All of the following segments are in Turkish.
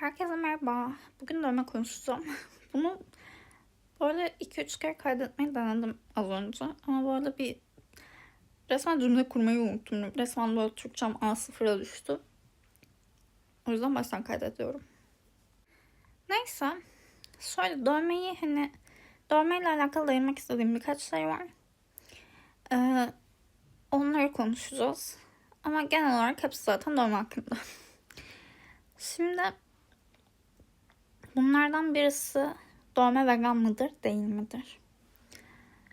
Herkese merhaba. Bugün dövme konuşacağım. Bunu böyle 2-3 kere kaydetmeyi denedim az önce. Ama böyle bir resmen cümle kurmayı unuttum. Resmen böyle Türkçem A0'a düştü. O yüzden baştan kaydediyorum. Neyse. Şöyle dövmeyi hani dövmeyle alakalı değinmek istediğim birkaç şey var. Ee, onları konuşacağız. Ama genel olarak hepsi zaten dövme hakkında. Şimdi bunlardan birisi dövme vegan mıdır değil midir?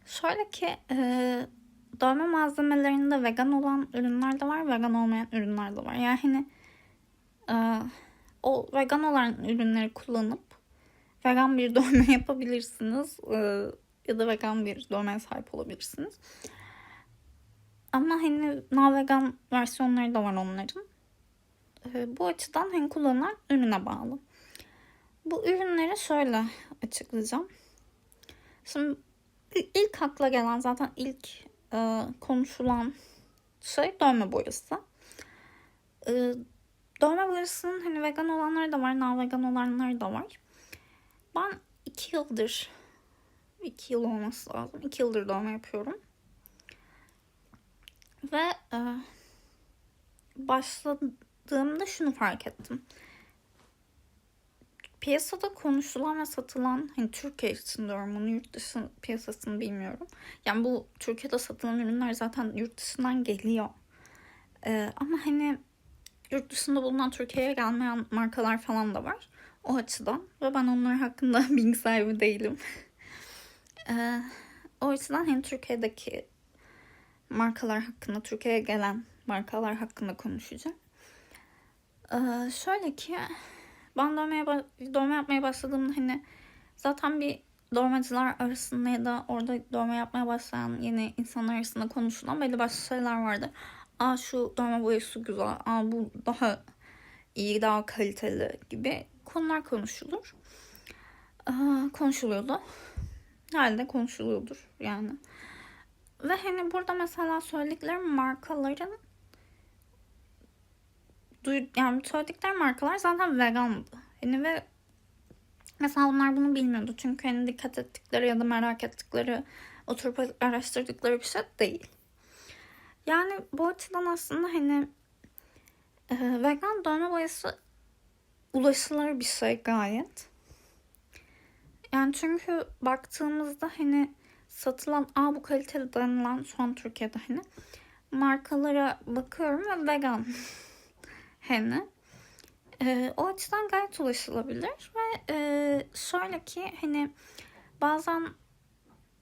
Şöyle ki e, dövme malzemelerinde vegan olan ürünler de var, vegan olmayan ürünler de var. Yani hani e, o vegan olan ürünleri kullanıp vegan bir dövme yapabilirsiniz e, ya da vegan bir dövmeye sahip olabilirsiniz. Ama hani na vegan versiyonları da var onların. E, bu açıdan hani kullanılan ürüne bağlı. Bu ürünleri şöyle açıklayacağım. Şimdi ilk akla gelen zaten ilk e, konuşulan şey dövme boyası. E, dövme boyasının hani vegan olanları da var, non vegan olanları da var. Ben iki yıldır, iki yıl olması lazım. iki yıldır dövme yapıyorum. Ve e, başladığımda şunu fark ettim piyasada konuşulan ve satılan hani Türkiye için diyorum bunu yurt dışı piyasasını bilmiyorum. Yani bu Türkiye'de satılan ürünler zaten yurt dışından geliyor. Ee, ama hani yurt dışında bulunan Türkiye'ye gelmeyen markalar falan da var. O açıdan ve ben onlar hakkında bilgi sahibi değilim. ee, o açıdan hem Türkiye'deki markalar hakkında, Türkiye'ye gelen markalar hakkında konuşacağım. Ee, şöyle ki ben dövmeye, dövme yapmaya başladığımda hani zaten bir dövmeciler arasında ya da orada dövme yapmaya başlayan yeni insanlar arasında konuşulan belli başlı şeyler vardı. Aa şu dövme boyası güzel, aa bu daha iyi, daha kaliteli gibi konular konuşulur. Ee, konuşuluyordu. Herhalde konuşuluyordur yani. Ve hani burada mesela söylediklerim markaların yani söyledikleri markalar zaten vegandı. Hani ve mesela onlar bunu bilmiyordu. Çünkü hani dikkat ettikleri ya da merak ettikleri, oturup araştırdıkları bir şey değil. Yani bu açıdan aslında hani e, vegan dövme boyası ulaşılır bir şey gayet. Yani çünkü baktığımızda hani satılan a bu kaliteli denilen an Türkiye'de hani markalara bakıyorum ve vegan hani. E, o açıdan gayet ulaşılabilir ve e, şöyle ki hani bazen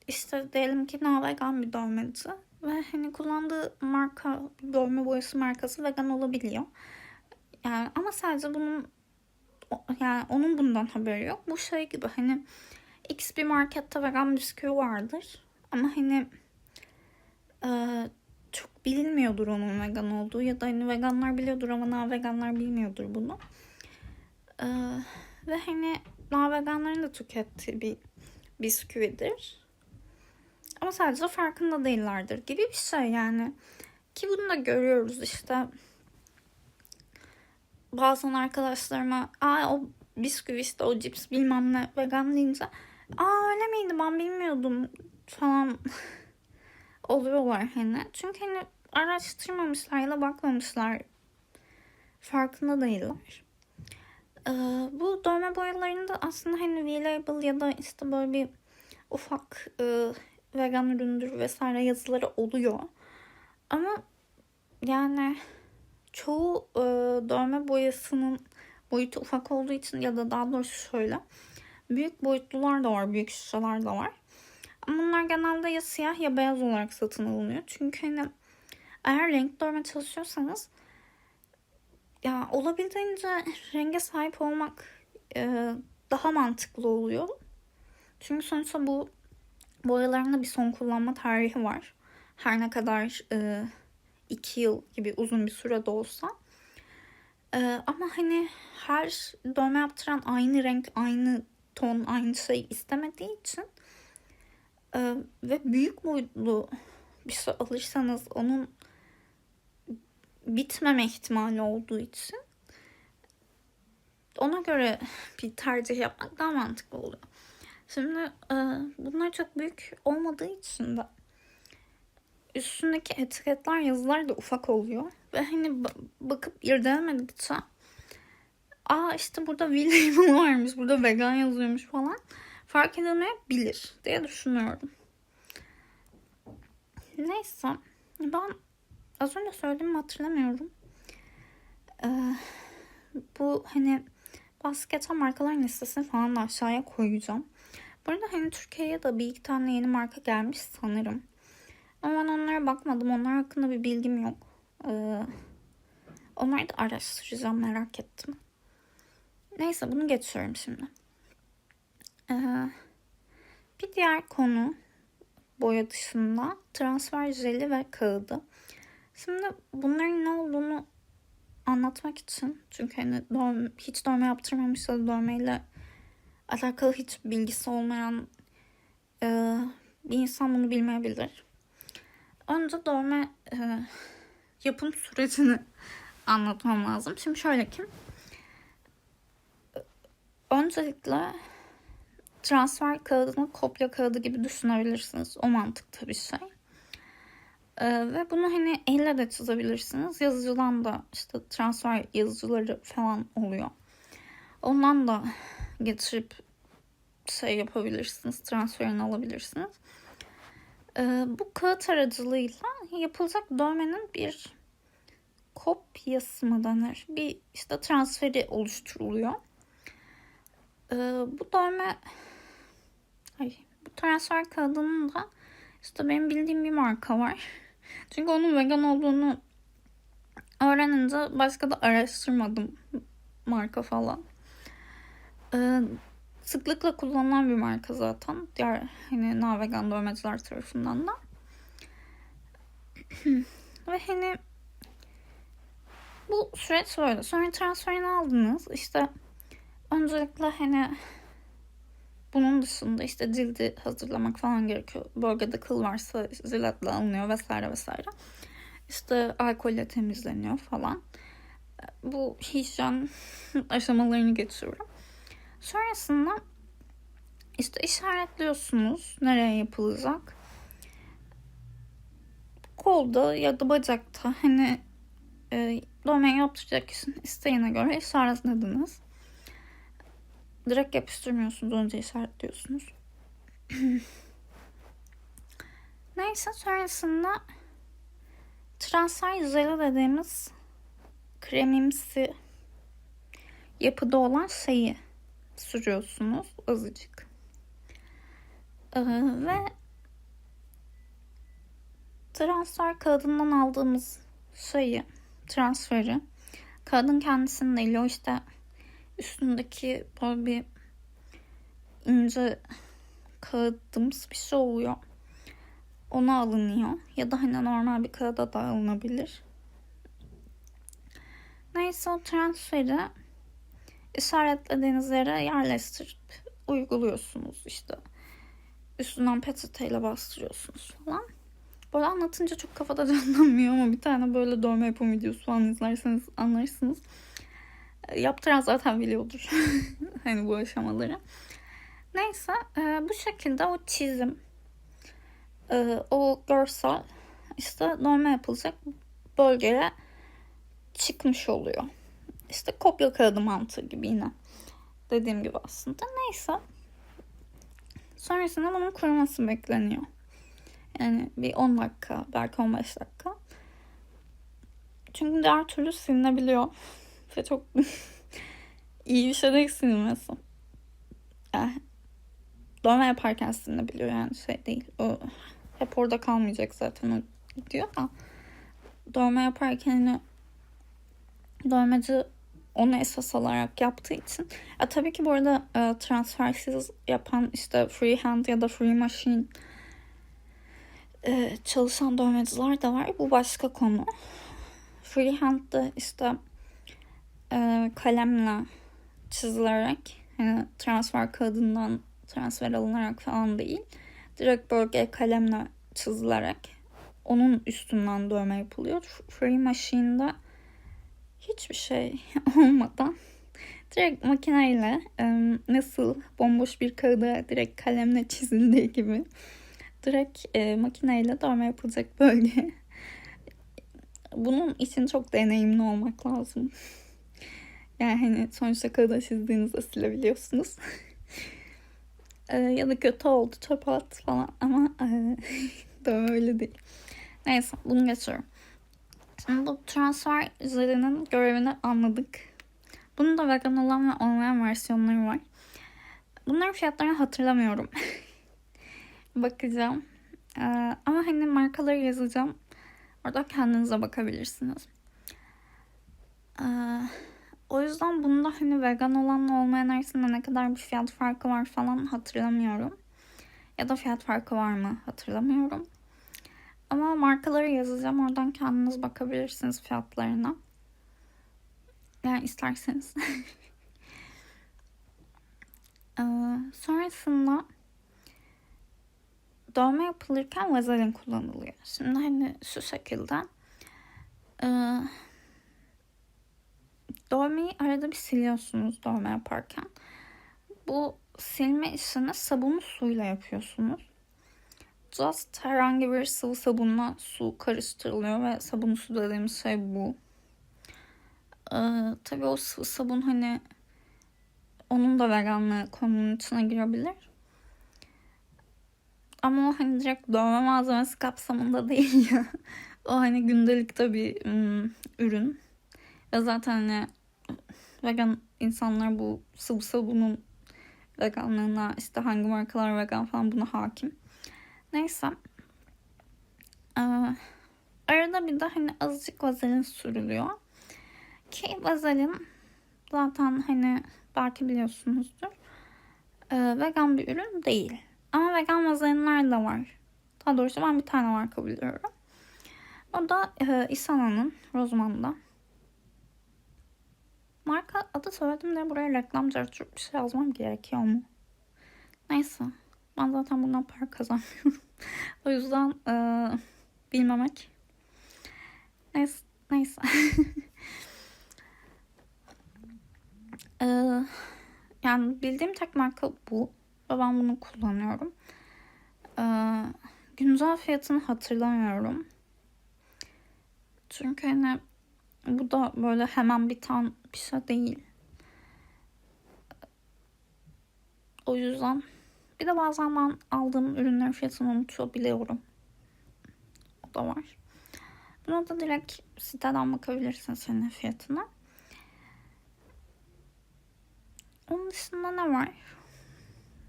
işte diyelim ki na vegan bir dövmeci ve hani kullandığı marka dövme boyası markası vegan olabiliyor. Yani ama sadece bunun yani onun bundan haberi yok. Bu şey gibi hani X bir markette vegan bisküvi vardır. Ama hani e, çok bilinmiyordur onun vegan olduğu ya da hani veganlar biliyordur ama na veganlar bilmiyordur bunu. Ee, ve hani na veganların da tükettiği bir bisküvidir. Ama sadece farkında değillerdir gibi bir şey yani. Ki bunu da görüyoruz işte. Bazen arkadaşlarıma aa o bisküvi işte o cips bilmem ne vegan deyince aa öyle miydi ben bilmiyordum falan oluyorlar hani. Çünkü hani araştırmamışlar ya da bakmamışlar. Farkında değiller. Ee, bu dövme boyalarında aslında hani V-label ya da işte böyle bir ufak e, vegan üründür vesaire yazıları oluyor. Ama yani çoğu e, dövme boyasının boyutu ufak olduğu için ya da daha doğrusu şöyle büyük boyutlular da var, büyük şişeler de var. Bunlar genelde ya siyah ya beyaz olarak satın alınıyor. Çünkü hani eğer renk dövme çalışıyorsanız ya olabildiğince renge sahip olmak e, daha mantıklı oluyor. Çünkü sonuçta bu boyaların da bir son kullanma tarihi var. Her ne kadar e, iki yıl gibi uzun bir süre de olsa. E, ama hani her dövme yaptıran aynı renk, aynı ton, aynı şey istemediği için ee, ve büyük boyutlu bir şey alırsanız onun bitmeme ihtimali olduğu için ona göre bir tercih yapmak daha mantıklı oluyor. Şimdi e, bunlar çok büyük olmadığı için de üstündeki etiketler yazılar da ufak oluyor. Ve hani ba- bakıp irdelemedikçe aa işte burada V varmış, burada vegan yazıyormuş falan fark edilemeyebilir diye düşünüyorum. Neyse ben az önce söylediğimi hatırlamıyorum. Ee, bu hani basket markaların listesini falan da aşağıya koyacağım. Burada hani Türkiye'ye de bir iki tane yeni marka gelmiş sanırım. Ama ben onlara bakmadım. Onlar hakkında bir bilgim yok. Ee, onları da araştıracağım merak ettim. Neyse bunu geçiyorum şimdi. Ee, bir diğer konu boya dışında transfer jeli ve kağıdı. Şimdi bunların ne olduğunu anlatmak için çünkü hani dövme, hiç dövme yaptırmamış ya da dövmeyle alakalı hiç bilgisi olmayan e, bir insan bunu bilmeyebilir. Önce dövme e, yapım sürecini anlatmam lazım. Şimdi şöyle ki öncelikle transfer kağıdını kopya kağıdı gibi düşünebilirsiniz. O mantıkta bir şey. Ee, ve bunu hani elle de çizebilirsiniz. Yazıcıdan da işte transfer yazıcıları falan oluyor. Ondan da getirip şey yapabilirsiniz. Transferini alabilirsiniz. Ee, bu kağıt aracılığıyla yapılacak dövmenin bir kopyası mı denir? Bir işte transferi oluşturuluyor. Ee, bu dövme ay, bu transfer kağıdının da işte benim bildiğim bir marka var. Çünkü onun vegan olduğunu öğrenince başka da araştırmadım marka falan. Ee, sıklıkla kullanılan bir marka zaten. Diğer hani na vegan dövmeciler tarafından da. Ve hani bu süreç böyle. Sonra transferini aldınız. İşte öncelikle hani bunun dışında işte cildi hazırlamak falan gerekiyor. Bölgede kıl varsa jiletle alınıyor vesaire vesaire. İşte alkolle temizleniyor falan. Bu hijyen aşamalarını geçiyorum. Sonrasında işte işaretliyorsunuz nereye yapılacak. Kolda ya da bacakta hani e, dövmeyi yaptıracak kişinin isteğine göre işaretlediniz. Direkt yapıştırmıyorsunuz. Önce işaretliyorsunuz. Neyse sonrasında transfer jeli dediğimiz kremimsi yapıda olan şeyi sürüyorsunuz azıcık. Ee, ve transfer kağıdından aldığımız şeyi, transferi kağıdın kendisinin değil o işte üstündeki böyle bir ince kağıdımsı bir şey oluyor. Ona alınıyor. Ya da hani normal bir kağıda da alınabilir. Neyse o transferi işaretlediğiniz yere yerleştirip uyguluyorsunuz işte. Üstünden peçeteyle bastırıyorsunuz falan. Böyle anlatınca çok kafada canlanmıyor ama bir tane böyle dövme yapım videosu falan izlerseniz anlarsınız. Yaptıran zaten biliyordur. hani bu aşamaları. Neyse e, bu şekilde o çizim e, o görsel işte normal yapılacak bölgeye çıkmış oluyor. İşte kopya kağıdı mantığı gibi yine. Dediğim gibi aslında. Neyse. Sonrasında bunun kuruması bekleniyor. Yani bir 10 dakika, belki 15 dakika. Çünkü diğer türlü silinebiliyor. Ve çok iyi bir şey değil silinmesi. Yani, dövme yaparken silinebiliyor yani şey değil. O hep orada kalmayacak zaten o diyor da. Dövme yaparken hani dövmeci onu esas alarak yaptığı için. E, tabii ki bu arada e, transfersiz yapan işte freehand ya da free machine e, çalışan dövmeciler de var. Bu başka konu. Freehand'de işte e, kalemle çizilerek hani transfer kağıdından transfer alınarak falan değil. Direkt bölgeye kalemle çizilerek onun üstünden dövme yapılıyor. Free Machine'da hiçbir şey olmadan direkt makineyle e, nasıl bomboş bir kağıda direkt kalemle çizildiği gibi direkt e, makineyle dövme yapılacak bölge. Bunun için çok deneyimli olmak lazım. Yani hani sonuçta kağıda çizdiğinizde silebiliyorsunuz. e, ya da kötü oldu çöpe at falan ama e, dövme öyle değil. Neyse bunu geçiyorum. Şimdi bu transfer üzerinin görevini anladık. Bunun da vegan olan ve olmayan versiyonları var. Bunların fiyatlarını hatırlamıyorum. Bakacağım. Ee, ama hani markaları yazacağım. Orada kendinize bakabilirsiniz. Ee, o yüzden bunda hani vegan olanla olmayan arasında ne kadar bir fiyat farkı var falan hatırlamıyorum. Ya da fiyat farkı var mı hatırlamıyorum. Ama markaları yazacağım. Oradan kendiniz bakabilirsiniz fiyatlarına. Yani isterseniz. ee, sonrasında dövme yapılırken vazelin kullanılıyor. Şimdi hani şu şekilde e, dövmeyi arada bir siliyorsunuz dövme yaparken. Bu silme işini sabunlu suyla yapıyorsunuz. Just herhangi bir sıvı sabunla su karıştırılıyor ve sabun su dediğimiz şey bu. Ee, tabii o sıvı sabun hani onun da veganlığı konunun içine girebilir. Ama o hani direkt dövme malzemesi kapsamında değil ya. o hani gündelikte bir ım, ürün. Ve zaten hani vegan insanlar bu sıvı sabunun veganlığına işte hangi markalar vegan falan buna hakim. Neyse. Ee, arada bir de hani azıcık vazelin sürülüyor. Ki vazelin zaten hani belki biliyorsunuzdur. Ee, vegan bir ürün değil. Ama vegan vazelinler de var. Daha doğrusu ben bir tane marka biliyorum. O da e, Isana'nın Rozman'da. Marka adı söyledim de buraya reklamcı bir şey yazmam gerekiyor mu? Neyse. Ben zaten bundan para kazanmıyorum. o yüzden e, bilmemek. Neyse. neyse. e, yani bildiğim tek marka bu. Ve ben bunu kullanıyorum. E, güncel fiyatını hatırlamıyorum. Çünkü hani bu da böyle hemen biten bir şey değil. O yüzden bir de bazen ben aldığım ürünlerin fiyatını unutabiliyorum. O da var. Buna da direkt siteden bakabilirsin senin fiyatına. Onun dışında ne var?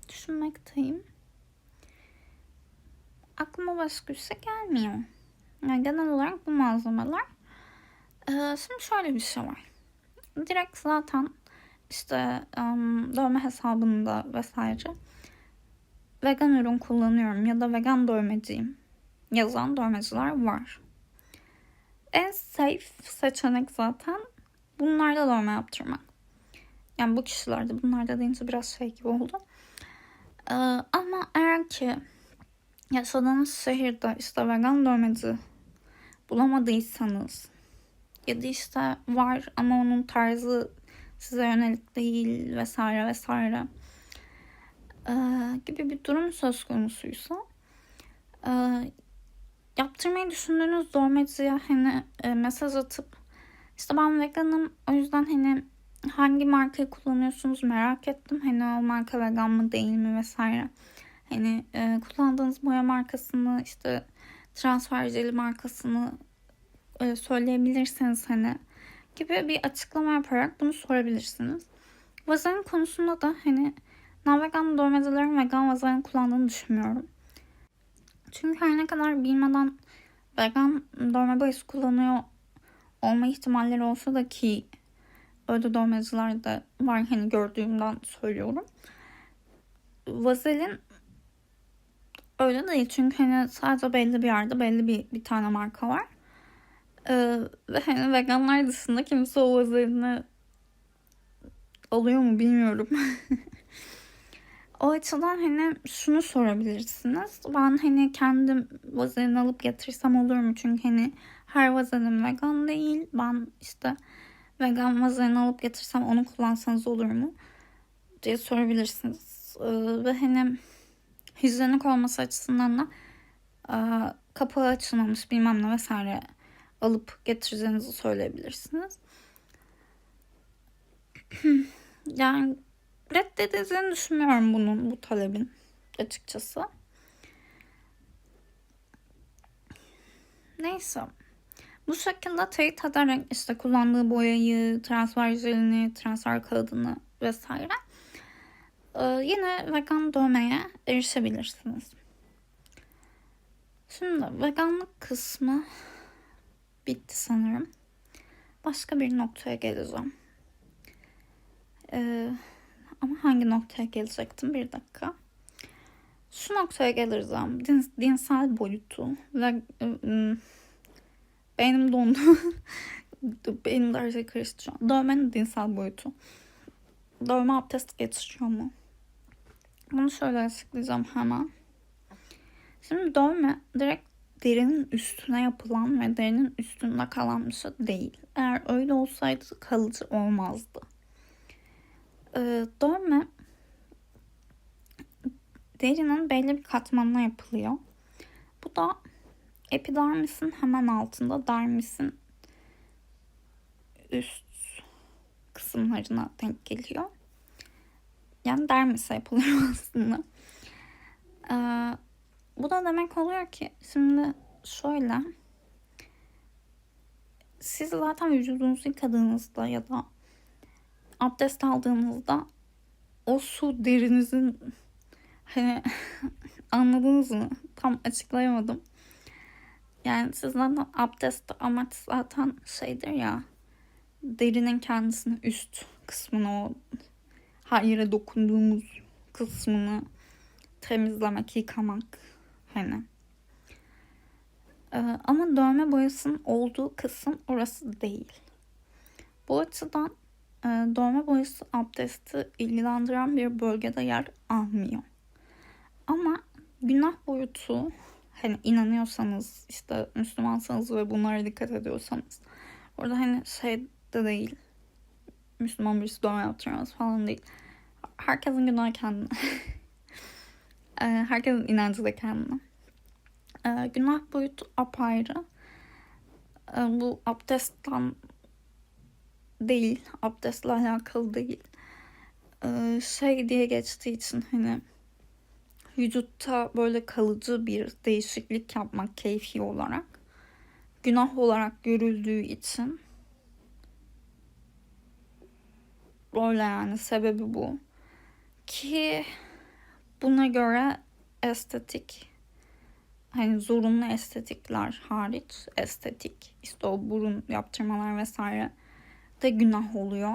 Düşünmekteyim. Aklıma başka bir şey gelmiyor. Yani genel olarak bu malzemeler. Ee, şimdi şöyle bir şey var. Direkt zaten işte um, dövme hesabında vesaire vegan ürün kullanıyorum ya da vegan dövmeciyim yazan dövmeciler var. En safe seçenek zaten bunlarda dövme yaptırmak. Yani bu kişilerde bunlarda deyince biraz şey gibi oldu. Ee, ama eğer ki yaşadığınız şehirde işte vegan dövmeci bulamadıysanız ya da işte var ama onun tarzı size yönelik değil vesaire vesaire e, gibi bir durum söz konusuysa e, yaptırmayı düşündüğünüz dövmeciye hani e, mesaj atıp işte ben veganım o yüzden hani hangi markayı kullanıyorsunuz merak ettim. Hani o marka vegan mı değil mi vesaire. Hani e, kullandığınız boya markasını işte transfer jeli markasını e, söyleyebilirseniz hani gibi bir açıklama yaparak bunu sorabilirsiniz. Vazelin konusunda da hani non-vegan dövmecilerin vegan vazelin kullandığını düşünmüyorum. Çünkü her ne kadar bilmeden vegan dövme boyası kullanıyor olma ihtimalleri olsa da ki öyle dövmeciler de var hani gördüğümden söylüyorum. Vazelin öyle değil çünkü hani sadece belli bir yerde belli bir, bir tane marka var. Ee, ve hani veganlar dışında kimse o vazelini alıyor mu bilmiyorum. o açıdan hani şunu sorabilirsiniz. Ben hani kendim vazelin alıp getirsem olur mu? Çünkü hani her vazelin vegan değil. Ben işte vegan vazelin alıp getirsem onu kullansanız olur mu? diye sorabilirsiniz. Ee, ve hani hijyenik olması açısından da e, kapağı açılmamış bilmem ne vesaire alıp getireceğinizi söyleyebilirsiniz. yani reddedileceğini düşünmüyorum bunun, bu talebin açıkçası. Neyse. Bu şekilde teyit ederek işte kullandığı boyayı, transfer jelini, transfer kağıdını vesaire e, yine vegan dövmeye erişebilirsiniz. Şimdi veganlık kısmı bitti sanırım. Başka bir noktaya geleceğim. Ee, ama hangi noktaya gelecektim? Bir dakika. Şu noktaya geleceğim. Din, dinsel boyutu ve ıı, benim dondu. benim de her karıştı şu an. Dövmenin dinsel boyutu. Dövme abdest getiriyor mu? Bunu şöyle açıklayacağım hemen. Şimdi dövme direkt derinin üstüne yapılan ve derinin üstünde kalan bir şey değil. Eğer öyle olsaydı kalıcı olmazdı. Ee, dövme derinin belli bir katmanına yapılıyor. Bu da epidermisin hemen altında dermisin üst kısımlarına denk geliyor. Yani dermise yapılıyor aslında. Ee, bu da demek oluyor ki şimdi şöyle siz zaten vücudunuzu yıkadığınızda ya da abdest aldığınızda o su derinizin hani anladınız mı? Tam açıklayamadım. Yani siz zaten abdest amaç zaten şeydir ya derinin kendisini üst kısmını o her yere dokunduğumuz kısmını temizlemek, yıkamak hani. Ee, ama dövme boyasının olduğu kısım orası değil. Bu açıdan e, dövme boyası abdesti ilgilendiren bir bölgede yer almıyor. Ama günah boyutu hani inanıyorsanız işte Müslümansanız ve bunlara dikkat ediyorsanız orada hani şey de değil Müslüman birisi dövme yaptıramaz falan değil. Herkesin günahı kendine. Ee, herkesin inancı da kendine. Ee, günah boyutu apayrı. Ee, bu abdestten değil, abdestle alakalı değil. Şey diye geçtiği için hani vücutta böyle kalıcı bir değişiklik yapmak keyfi olarak günah olarak görüldüğü için böyle yani sebebi bu ki buna göre estetik hani zorunlu estetikler hariç estetik işte o burun yaptırmalar vesaire de günah oluyor.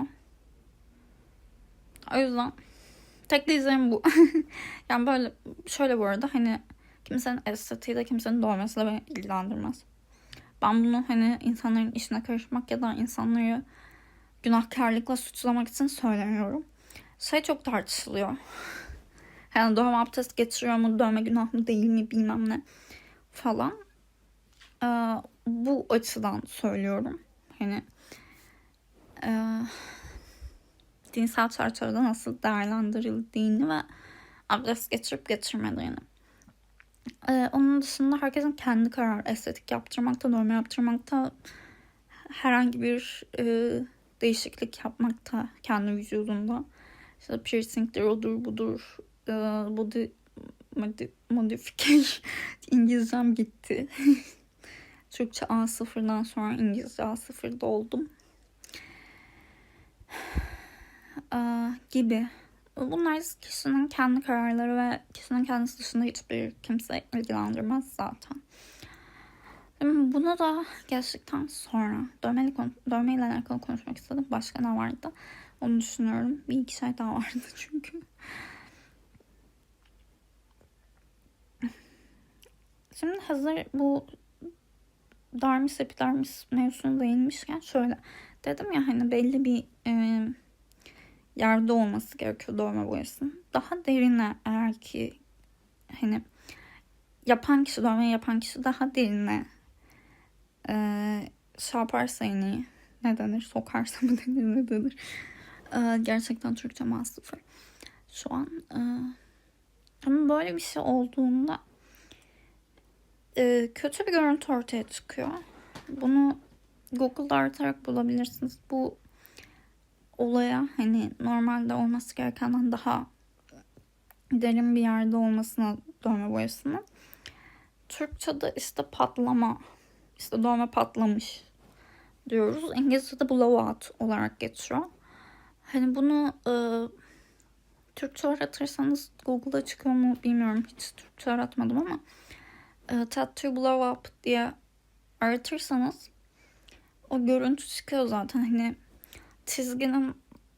O yüzden tek diyeceğim bu. yani böyle şöyle bu arada hani kimsenin estetiği de kimsenin doğması da beni ilgilendirmez. Ben bunu hani insanların işine karışmak ya da insanları günahkarlıkla suçlamak için söylemiyorum. Şey çok tartışılıyor. Yani dövme abdest getiriyor mu, dövme günah mı değil mi bilmem ne falan. Ee, bu açıdan söylüyorum. Hani e, dinsel çerçevede nasıl değerlendirildiğini ve abdest getirip getirmediğini. Ee, onun dışında herkesin kendi karar estetik yaptırmakta, dövme yaptırmakta herhangi bir e, değişiklik yapmakta kendi vücudunda. İşte piercingdir, odur budur, e, body modification İngilizcem gitti. Türkçe A0'dan sonra İngilizce A0'da oldum. Ee, gibi. Bunlar kişinin kendi kararları ve kişinin kendisi dışında hiçbir kimse ilgilendirmez zaten. Bunu da gerçekten sonra dövmeyle, dövmeyle alakalı konuşmak istedim. Başka ne vardı? Onu düşünüyorum. Bir iki şey daha vardı çünkü. Şimdi hazır bu dermis epidermis mevzusuna değinmişken şöyle dedim ya hani belli bir e, yerde olması gerekiyor dövme boyasının. Daha derine eğer ki hani yapan kişi dövme yapan kişi daha derine e, şey yaparsa yani ne denir? Sokarsa mı denir ne denir? Ee, gerçekten Türkçe sıfır. Şu an. Ee, ama böyle bir şey olduğunda e, kötü bir görüntü ortaya çıkıyor. Bunu Google'da aratarak bulabilirsiniz. Bu olaya hani normalde olması gerekenden daha derin bir yerde olmasına dövme boyasının. Türkçe'de işte patlama, işte dövme patlamış diyoruz. İngilizce'de blowout olarak geçiyor. Hani bunu e, Türkçe aratırsanız Google'da çıkıyor mu bilmiyorum. Hiç Türkçe aratmadım ama tattoo blow up diye aratırsanız o görüntü çıkıyor zaten. Hani çizginin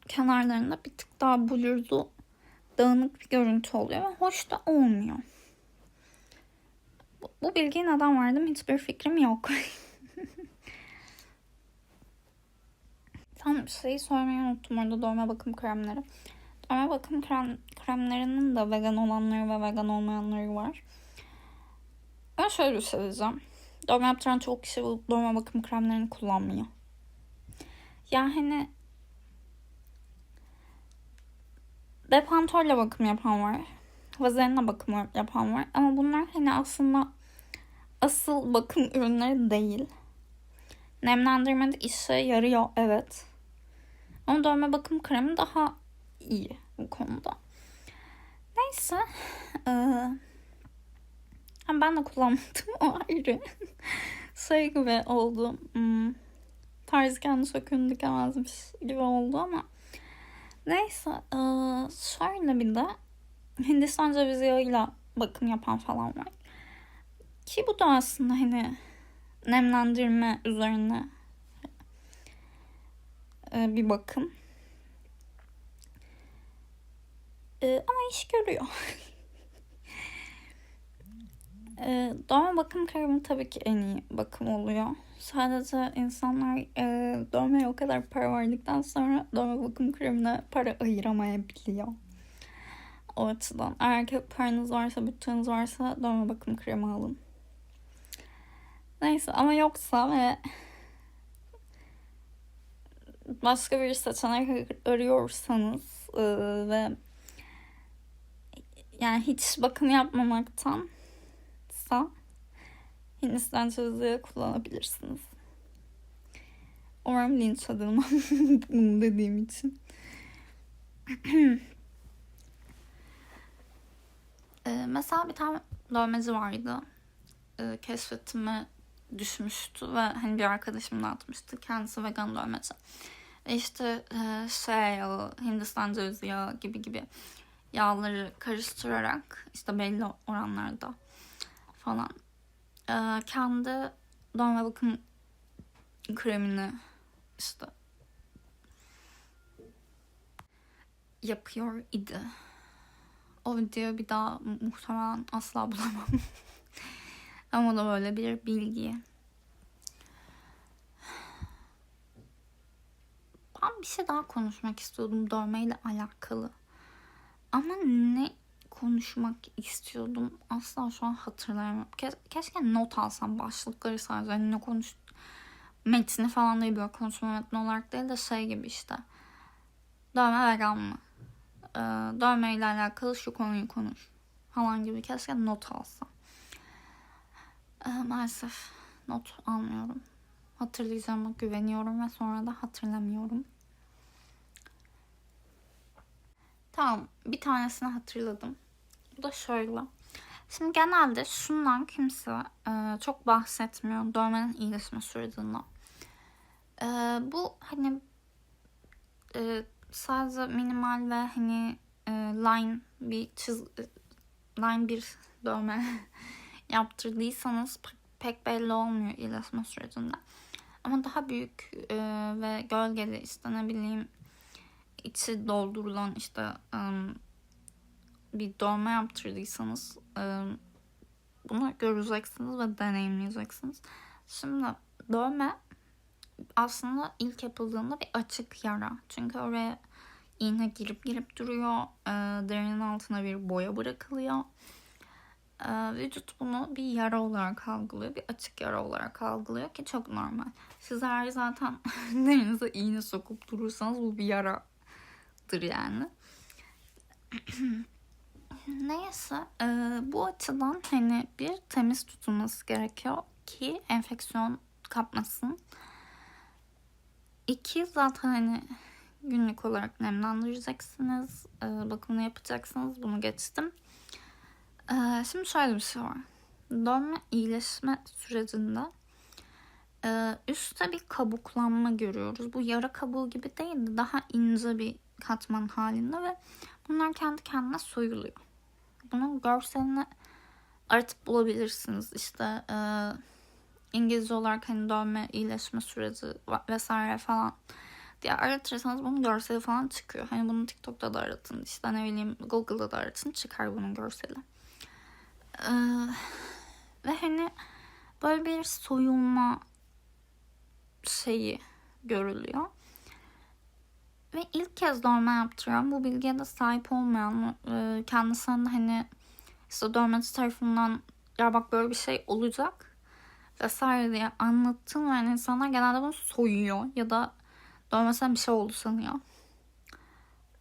kenarlarında bir tık daha blurlu dağınık bir görüntü oluyor ve hoş da olmuyor. Bu, bu bilgiyi neden verdim hiçbir fikrim yok. Tam şeyi söylemeyi unuttum orada dövme bakım kremleri. Dövme bakım krem, kremlerinin de vegan olanları ve vegan olmayanları var. Ben şöyle bir şey diyeceğim. Dövme yaptıran çok kişi bu dövme bakım kremlerini kullanmıyor. Yani hani Depantorla bakım yapan var. Vazelina bakım yapan var. Ama bunlar hani aslında asıl bakım ürünleri değil. Nemlendirmede işe yarıyor evet. Ama dövme bakım kremi daha iyi bu konuda. Neyse. Ee, ben de kullanmadım o ayrı. şey gibi oldu. Hmm, tarz kendi söküğünü dikemezmiş gibi oldu ama Neyse ee, şöyle bir de Hindistan cevizi yağıyla bakım yapan falan var. Ki bu da aslında hani nemlendirme üzerine e, bir bakım. E, ama iş görüyor. e, doğal bakım kremi tabii ki en iyi bakım oluyor. Sadece insanlar e, dövmeye o kadar para verdikten sonra dövme bakım kremine para ayıramayabiliyor. O açıdan. Eğer ki paranız varsa, bütçeniz varsa dövme bakım kremi alın. Neyse ama yoksa ve başka bir seçenek arıyorsanız e, ve yani hiç bakım yapmamaktan Hindistan cevizi kullanabilirsiniz. Umarım linç edilmem bunu dediğim için. ee, mesela bir tane dövmeci vardı. Ee, keşfetime düşmüştü ve hani bir arkadaşım da atmıştı. Kendisi vegan dövmeci. E işte e, şey yağı, Hindistan cevizi yağı gibi gibi yağları karıştırarak işte belli oranlarda falan e, kendi dövme bakım kremini işte yapıyor idi. O videoyu bir daha muhtemelen asla bulamam. Ama da böyle bir bilgi. Ben bir şey daha konuşmak istiyordum dövmeyle alakalı. Ama ne konuşmak istiyordum. Asla şu an hatırlayamam. Ke- keşke not alsam başlıkları sadece. Hani ne konuş metni falan değil böyle konuşma metni olarak değil de şey gibi işte. Dövme vegan mı? Ee, dövme ile alakalı şu konuyu konuş. Falan gibi keşke not alsam. Ee, maalesef not almıyorum. Hatırlayacağıma güveniyorum ve sonra da hatırlamıyorum. Tamam bir tanesini hatırladım. Da şöyle. Şimdi genelde şundan kimse e, çok bahsetmiyor dövmenin iyileşme sürecinde. E, bu hani e, sadece minimal ve hani e, line bir çiz line bir dövme yaptırdıysanız pek belli olmuyor iyileşme sürecinde. Ama daha büyük e, ve gölgeli işte ne bileyim içi doldurulan işte um, bir dövme yaptırdıysanız e, bunu göreceksiniz ve deneyimleyeceksiniz. Şimdi dövme aslında ilk yapıldığında bir açık yara. Çünkü oraya iğne girip girip duruyor. E, derinin altına bir boya bırakılıyor. Ee, vücut bunu bir yara olarak algılıyor. Bir açık yara olarak algılıyor ki çok normal. Siz eğer zaten derinize iğne sokup durursanız bu bir yaradır yani. Neyse e, bu açıdan hani bir temiz tutulması gerekiyor ki enfeksiyon kapmasın. İki zaten hani günlük olarak nemlendireceksiniz. E, bakımını yapacaksınız. Bunu geçtim. E, şimdi şöyle bir şey var. Dönme iyileşme sürecinde e, üstte bir kabuklanma görüyoruz. Bu yara kabuğu gibi değil de daha ince bir katman halinde ve bunlar kendi kendine soyuluyor. Bunun görselini aratıp bulabilirsiniz. İşte e, İngilizce olarak hani dövme iyileşme süreci vesaire falan diye aratırsanız bunun görseli falan çıkıyor. Hani bunu TikTok'ta da aratın. işte ne bileyim Google'da da aratın. Çıkar bunun görseli. Ee, ve hani böyle bir soyulma şeyi görülüyor. Ve ilk kez dövme yaptırıyorum. Bu bilgiye de sahip olmayan e, kendisine hani işte dövmeci tarafından ya bak böyle bir şey olacak vesaire diye anlattım ve yani insanlar genelde bunu soyuyor ya da dövmesine bir şey oldu sanıyor.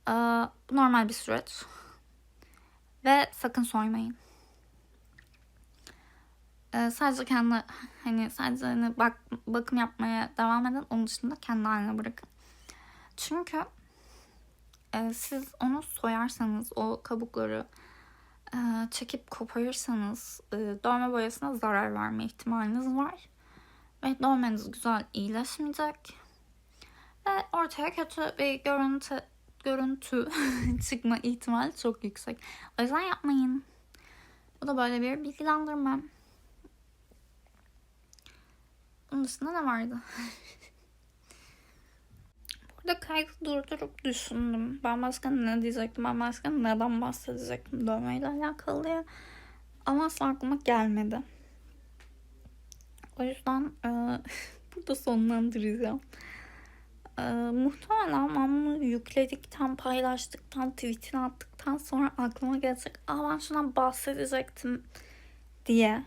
Ee, bu normal bir süreç. Ve sakın soymayın. Ee, sadece kendi hani sadece hani bak, bakım yapmaya devam edin. Onun dışında kendi haline bırakın. Çünkü e, siz onu soyarsanız o kabukları e, çekip koparırsanız e, dövme boyasına zarar verme ihtimaliniz var. Ve dövmeniz güzel iyileşmeyecek. Ve ortaya kötü bir görüntü görüntü çıkma ihtimali çok yüksek. O yüzden yapmayın. Bu da böyle bir bilgilendirme. Bunun dışında ne vardı? Kaydı durdurup düşündüm. Ben başka ne diyecektim? Ben başka neden bahsedecektim dövmeyle alakalı diye. Ama asla aklıma gelmedi. O yüzden e, burada sonlandıracağım. E, muhtemelen ben bunu yükledikten, paylaştıktan, tweetini attıktan sonra aklıma gelecek. Aa ben şundan bahsedecektim diye.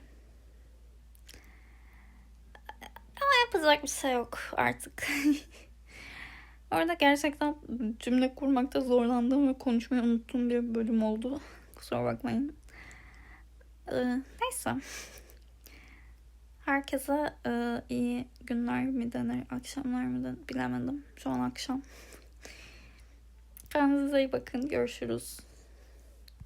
Ama yapacak bir şey yok artık. Orada gerçekten cümle kurmakta zorlandığım ve konuşmayı unuttuğum bir bölüm oldu. Kusura bakmayın. Ee, neyse. Herkese e, iyi günler mi denir, akşamlar mı denir bilemedim. Şu an akşam. Kendinize iyi bakın. Görüşürüz.